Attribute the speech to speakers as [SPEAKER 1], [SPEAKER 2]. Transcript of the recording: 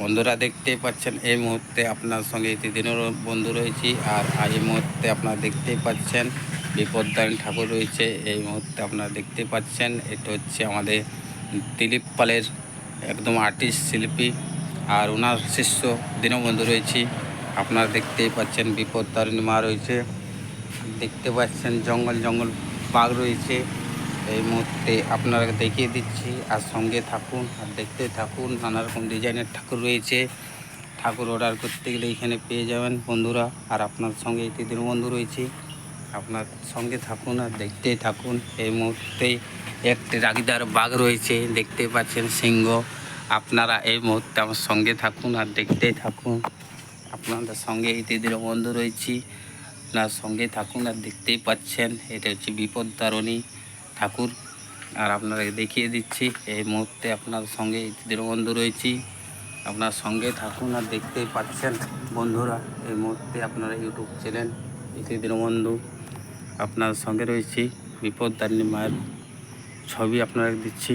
[SPEAKER 1] বন্ধুরা দেখতেই পাচ্ছেন, এই মুহূর্তে আপনার সঙ্গে ইতিদিনের বন্ধু রয়েছি আর এই মুহূর্তে আপনারা দেখতেই পাচ্ছেন, বিপদদায়ন ঠাকুর রয়েছে, এই মুহূর্তে আপনারা দেখতে পাচ্ছেন, এটা হচ্ছে আমাদের দিলীপ পালের একদম আর্টিস্ট শিল্পী আর ওনার শিষ্য দীনবন্ধু রয়েছি, আপনারা দেখতেই পাচ্ছেন বিপদতারিণী মা রয়েছে, দেখতে পাচ্ছেন জঙ্গল জঙ্গল বাঘ রয়েছে এই মুহূর্তে আপনারা দেখিয়ে দিচ্ছি, আর সঙ্গে থাকুন, আর দেখতে থাকুন, নানা রকম ডিজাইনের ঠাকুর রয়েছে। ঠাকুর অর্ডার করতে গেলে এখানে পেয়ে যাবেন বন্ধুরা, আর আপনার সঙ্গে ইতিদিন বন্ধু রয়েছে। আপনার সঙ্গে থাকুন, আর দেখতেই থাকুন। এই মুহূর্তে একটি রাগিদার বাঘ রয়েছে, দেখতে পাচ্ছেন সিংহ। আপনারা এই মুহূর্তে আমার সঙ্গে থাকুন, আর দেখতেই থাকুন। আপনাদের সঙ্গে ইতিদিন বন্ধু রয়েছি। আপনার সঙ্গে থাকুন, আর দেখতেই পাচ্ছেন, এটা হচ্ছে বিপদ তারণী। ঠাকুর। আর আপনারা দেখিয়ে দিচ্ছি, এই মুহূর্তে আপনার সঙ্গে ইতিদিন বন্ধু রয়েছি। আপনার সঙ্গে থাকুন আর দেখতে পাচ্ছেন বন্ধুরা, এই মুহূর্তে আপনারা ইউটিউব চ্যানেল ইতি বন্ধু আপনার সঙ্গে রয়েছি বিপদ দারিণী মায়ের ছবি আপনারা দিচ্ছি।